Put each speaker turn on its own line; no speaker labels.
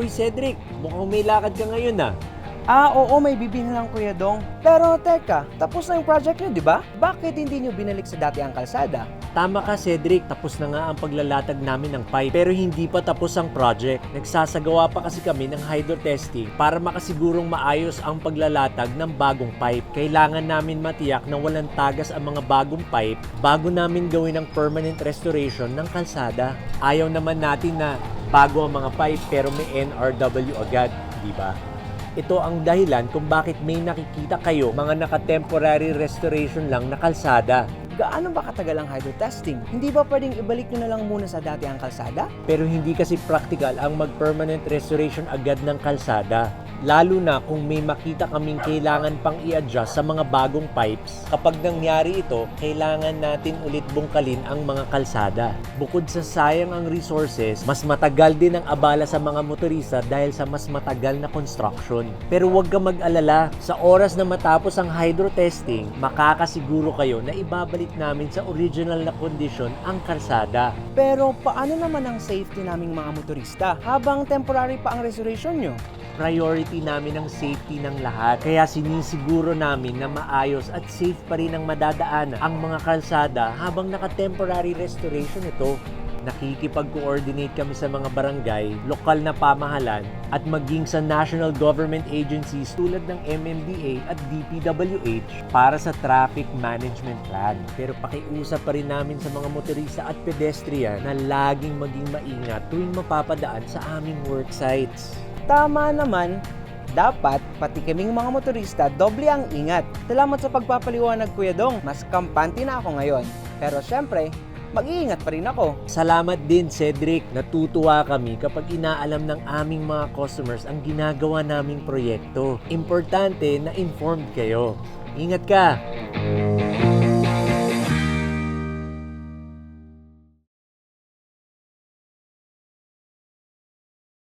Uy Cedric, mukhang may lakad ka ngayon ah.
Ah, oo, may bibilhin lang Kuya Dong. Pero teka, tapos na yung project nyo, di ba? Bakit hindi nyo binalik sa dati ang kalsada?
Tama ka Cedric, tapos na nga ang paglalatag namin ng pipe pero hindi pa tapos ang project. Nagsasagawa pa kasi kami ng hydro testing para makasigurong maayos ang paglalatag ng bagong pipe. Kailangan namin matiyak na walang tagas ang mga bagong pipe bago namin gawin ang permanent restoration ng kalsada. Ayaw naman natin na bago ang mga pipe pero may NRW agad, di ba? Ito ang dahilan kung bakit may nakikita kayo mga naka-temporary restoration lang na kalsada.
Gaano ba katagal ang hydro testing? Hindi ba pwedeng ibalik nyo na lang muna sa dati ang kalsada?
Pero hindi kasi practical ang mag-permanent restoration agad ng kalsada. Lalo na kung may makita kaming kailangan pang i-adjust sa mga bagong pipes. Kapag nangyari ito, kailangan natin ulit bungkalin ang mga kalsada. Bukod sa sayang ang resources, mas matagal din ang abala sa mga motorista dahil sa mas matagal na construction. Pero huwag ka mag-alala, sa oras na matapos ang hydro testing, makakasiguro kayo na ibabalik namin sa original na condition ang kalsada.
Pero paano naman ang safety naming mga motorista habang temporary pa ang restoration nyo?
priority namin ang safety ng lahat. Kaya sinisiguro namin na maayos at safe pa rin ang madadaanan ang mga kalsada habang naka-temporary restoration ito. Nakikipag-coordinate kami sa mga barangay, lokal na pamahalan, at maging sa national government agencies tulad ng MMDA at DPWH para sa traffic management plan. Pero pakiusap pa rin namin sa mga motorista at pedestrian na laging maging maingat tuwing mapapadaan sa aming work sites.
Tama naman, dapat pati kaming mga motorista doble ang ingat. Salamat sa pagpapaliwanag Kuya Dong, mas kampante na ako ngayon. Pero syempre, mag-iingat pa rin ako.
Salamat din, Cedric. Natutuwa kami kapag inaalam ng aming mga customers ang ginagawa naming proyekto. Importante na informed kayo. Ingat ka!